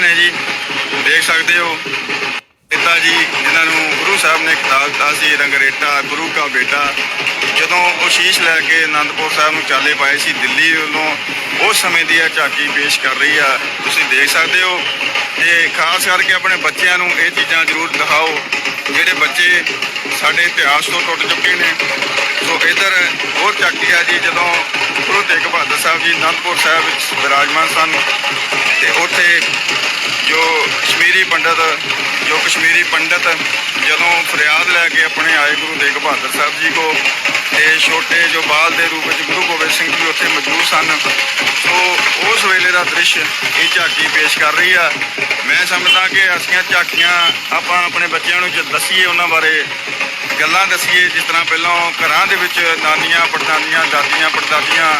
ਬੱਚੀਆਂ ਨੇ ਜੀ, ਦੇਖ ਸਕਦੇ ਹੋ, ਪਿਤਾ ਜੀ ਜਿਨ੍ਹਾਂ ਨੂੰ ਗੁਰੂ ਸਾਹਿਬ ਨੇ ਖਿਤਾਬ ਦਿੱਤਾ ਸੀ ਰੰਗਰੇਟਾ ਗੁਰੂ ਕਾ ਬੇਟਾ। ਜਦੋਂ ਉਹ ਸ਼ੀਸ਼ ਲੈ ਕੇ ਆਨੰਦਪੁਰ ਸਾਹਿਬ ਨੂੰ ਚਾਲੇ ਪਾਏ ਸੀ, ਦਿੱਲੀ ਵੱਲੋਂ ਉਸ ਸਮੇਂ ਦੀ ਇਹ ਝਾਕੀ ਪੇਸ਼ ਕਰ ਰਹੀ ਆ। ਤੁਸੀਂ ਦੇਖ ਸਕਦੇ ਹੋ, ਤੇ ਖਾਸ ਕਰਕੇ ਆਪਣੇ ਬੱਚਿਆਂ ਨੂੰ ਇਹ ਚੀਜ਼ਾਂ ਜ਼ਰੂਰ ਦਿਖਾਓ, ਜਿਹੜੇ ਬੱਚੇ ਸਾਡੇ ਇਤਿਹਾਸ ਤੋਂ ਟੁੱਟ ਚੁੱਕੇ ਨੇ। ਸੋ ਇਧਰ ਹੋਰ ਝਾਕੀ ਆ ਜੀ, ਜਦੋਂ ਸਾਹਿਬ ਜੀ ਅਨੰਦਪੁਰ ਸਾਹਿਬ ਵਿੱਚ ਵਿਰਾਜਮਾਨ ਸਨ ਤੇ ਉੱਥੇ ਜੋ ਕਸ਼ਮੀਰੀ ਪੰਡਤ, ਜੋ ਕਸ਼ਮੀਰੀ ਪੰਡਤ ਜਦੋਂ ਫਰਿਆਦ ਲੈ ਕੇ ਆਪਣੇ ਆਏ ਗੁਰੂ ਤੇਗ ਬਹਾਦਰ ਸਾਹਿਬ ਜੀ ਕੋ ਤੇ ਛੋਟੇ ਜੋ ਬਾਲ ਦੇ ਰੂਪ ਵਿੱਚ ਗੁਰੂ ਗੋਬਿੰਦ ਸਿੰਘ ਜੀ ਉੱਥੇ ਮੌਜੂਦ ਸਨ, ਸੋ ਉਸ ਦ੍ਰਿਸ਼ ਇਹ ਝਾਕੀ ਪੇਸ਼ ਕਰ ਰਹੀ ਆ। ਮੈਂ ਸਮਝਦਾ ਕਿ ਅਸੀਂ ਝਾਕੀਆਂ ਆਪਾਂ ਆਪਣੇ ਬੱਚਿਆਂ ਨੂੰ ਜੇ ਦੱਸੀਏ ਉਹਨਾਂ ਬਾਰੇ, ਗੱਲਾਂ ਦੱਸੀਏ, ਜਿਸ ਤਰ੍ਹਾਂ ਪਹਿਲਾਂ ਘਰਾਂ ਦੇ ਵਿੱਚ ਨਾਨੀਆਂ ਪੜਦਾਦੀਆਂ ਦਾਦੀਆਂ, ਪੜਦਾਦੀਆਂ,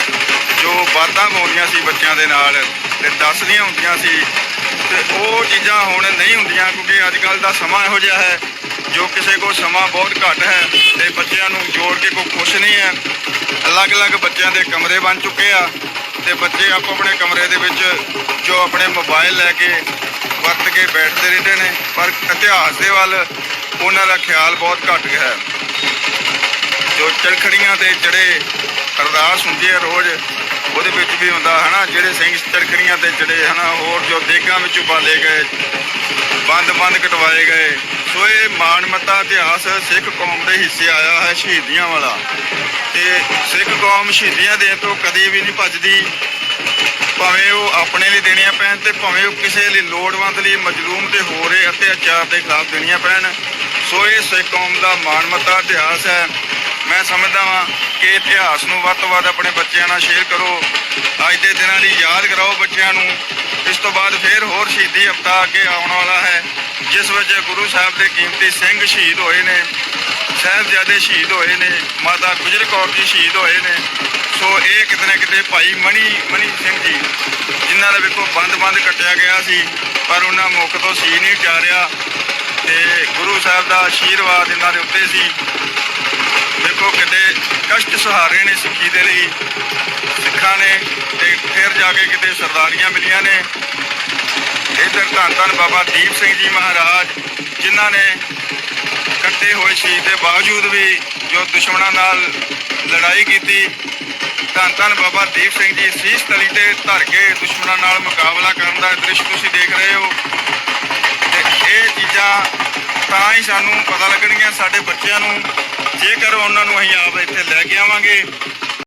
ਜੋ ਬਾਤਾਂ ਬੋਲਦੀਆਂ ਸੀ ਬੱਚਿਆਂ ਦੇ ਨਾਲ ਤੇ ਦੱਸਦੀਆਂ ਹੁੰਦੀਆਂ ਸੀ ਤੇ ਉਹ ਚੀਜ਼ਾਂ ਹੁਣ ਨਹੀਂ ਹੁੰਦੀਆਂ ਕਿਉਂਕਿ ਅੱਜ ਕੱਲ ਦਾ ਸਮਾਂ ਇਹੋ ਜਿਹਾ ਹੈ, ਜੋ ਕਿਸੇ ਕੋਲ ਸਮਾਂ ਬਹੁਤ ਘੱਟ ਹੈ ਤੇ ਬੱਚਿਆਂ ਨੂੰ ਜੋੜ ਕੇ ਕੋਈ ਕੁਛ ਨਹੀਂ ਹੈ। ਅਲੱਗ-ਅਲੱਗ ਬੱਚਿਆਂ ਦੇ ਕਮਰੇ ਬਣ ਚੁੱਕੇ ਆ। ਤੇ ਬੱਚੇ ਆਪੋ ਆਪਣੇ ਕਮਰੇ ਦੇ ਵਿੱਚ ਜੋ ਆਪਣੇ ਮੋਬਾਈਲ ਲੈ ਕੇ ਵਰਤ ਕੇ ਬੈਠਦੇ ਰਹਿੰਦੇ ਨੇ, ਪਰ ਇਤਿਹਾਸ ਦੇ ਵੱਲ ਉਹਨਾਂ ਦਾ ਖਿਆਲ ਬਹੁਤ ਘੱਟ ਗਿਆ ਹੈ। ਜੋ ਚਰਖੜੀਆਂ ਤੇ ਜਿਹੜੇ ਅਰਦਾਸ ਹੁੰਦੀ ਹੈ ਰੋਜ਼, ਉਹਦੇ ਵਿੱਚ ਵੀ ਹੁੰਦਾ, ਹਨਾ, ਜਿਹੜੇ ਸਿੰਘ ਚਰਖੜੀਆਂ ਤੇ ਚੜੇ ਹਨਾ, ਹੋਰ ਜੋ ਦੇਗਾਂ ਵਿੱਚ ਉਬਾਲੇ ਗਏ ਬੰਦ ਬੰਦ ਕਟਵਾਏ ਗਏ ਸੋ ਇਹ ਮਾਣਮੱਤਾ ਇਤਿਹਾਸ ਸਿੱਖ ਕੌਮ ਦੇ ਹਿੱਸੇ ਆਇਆ ਹੈ ਸ਼ਹੀਦੀਆਂ ਵਾਲਾ। ਤੇ ਸਿੱਖ ਕੌਮ ਸ਼ਹੀਦੀਆਂ ਦੇਣ ਤੋਂ ਕਦੇ ਵੀ ਨਹੀਂ ਭੱਜਦੀ। ਭਾਵੇਂ ਉਹ ਆਪਣੇ ਲਈ ਦੇਣੀਆਂ ਪੈਣ ਤੇ ਭਾਵੇਂ ਉਹ ਕਿਸੇ ਲਈ ਲੋੜਵੰਦ ਲਈ ਮਜਲੂਮ ਤੇ ਹੋ ਰਹੇ ਅਤਿਆਚਾਰ ਦੇ ਖਿਲਾਫ ਦੇਣੀਆਂ ਪੈਣ। ਸੋ ਇਹ ਸਿੱਖ ਕੌਮ ਦਾ ਮਾਣਮੱਤਾ ਇਤਿਹਾਸ ਹੈ। ਮੈਂ ਸਮਝਦਾ ਵਾਂ ਕਿ ਇਤਿਹਾਸ ਨੂੰ ਵੱਧ ਤੋਂ ਵੱਧ ਆਪਣੇ ਬੱਚਿਆਂ ਨਾਲ ਸ਼ੇਅਰ ਕਰੋ। ਅੱਜ ਦੇ ਦਿਨਾਂ ਦੀ ਯਾਦ ਕਰਾਓ ਬੱਚਿਆਂ ਨੂੰ। ਇਸ ਤੋਂ ਬਾਅਦ ਫਿਰ ਹੋਰ ਸ਼ਹੀਦੀ ਹਫਤਾ ਅੱਗੇ ਆਉਣ ਵਾਲਾ ਹੈ। ਜਿਸ ਵਿੱਚ ਗੁਰੂ ਸਾਹਿਬ ਦੇ ਕੀਮਤੀ ਸਿੰਘ ਸ਼ਹੀਦ ਹੋਏ ਨੇ, ਸਾਹਿਬਜ਼ਾਦੇ ਸ਼ਹੀਦ ਹੋਏ ਨੇ, ਮਾਤਾ ਗੁਜਰ ਕੌਰ ਜੀ ਸ਼ਹੀਦ ਹੋਏ ਨੇ, ਸੋ ਇਹ ਕਿਤੇ ਨਾ ਕਿਤੇ ਭਾਈ ਮਣੀ ਮਣੀ ਸਿੰਘ ਜੀ, ਜਿਨ੍ਹਾਂ ਦਾ ਵੇਖੋ ਬੰਦ-ਬੰਦ ਕੱਟਿਆ ਗਿਆ ਸੀ, ਪਰ ਉਹਨਾਂ ਮੁੱਖ ਤੋਂ ਸੀ ਨਹੀਂ ਜਾ ਰਿਹਾ, ਤੇ ਗੁਰੂ ਸਾਹਿਬ ਦਾ ਆਸ਼ੀਰਵਾਦ ਇਹਨਾਂ ਦੇ ਉੱਤੇ ਸੀ। ਦੇਖੋ ਕਿਤੇ ਕਸ਼ਟ ਸਹਾਰੇ ਨੇ ਸਿੱਖੀ ਦੇ ਲਈ, ਸਿੱਖਾਂ ਨੇ, ਤੇ ਫਿਰ ਜਾ ਕੇ ਕਿਤੇ ਸਰਦਾਰੀਆਂ ਮਿਲੀਆਂ ਨੇ ਇਧਰ ਧੰਨ ਧੰਨ ਬਾਬਾ ਦੀਪ ਸਿੰਘ ਜੀ ਮਹਾਰਾਜ, ਜਿਨ੍ਹਾਂ ਨੇ ਕੱਟੇ ਹੋਏ ਸ਼ਹੀਦ ਦੇ ਬਾਵਜੂਦ ਵੀ ਜੋ ਦੁਸ਼ਮਣਾਂ ਨਾਲ ਲੜਾਈ ਕੀਤੀ। ਧੰਨ ਧੰਨ ਬਾਬਾ ਦੀਪ ਸਿੰਘ ਜੀ, ਸੀਸ ਤਲੀ ਤੇ ਧਰ ਕੇ ਦੁਸ਼ਮਣਾਂ ਨਾਲ ਮੁਕਾਬਲਾ ਕਰਨ ਦਾ ਦ੍ਰਿਸ਼ ਤੁਸੀਂ ਦੇਖ ਰਹੇ ਹੋ। ਤੇ ਇਹ ਚੀਜ਼ਾਂ ਤਾਂ ਹੀ ਸਾਨੂੰ ਪਤਾ ਲੱਗਣਗੀਆਂ, ਸਾਡੇ ਬੱਚਿਆਂ ਨੂੰ। ਜੇਕਰ ਉਹਨਾਂ ਨੂੰ ਅਸੀਂ ਆਪ ਇੱਥੇ ਲੈ ਕੇ ਆਵਾਂਗੇ।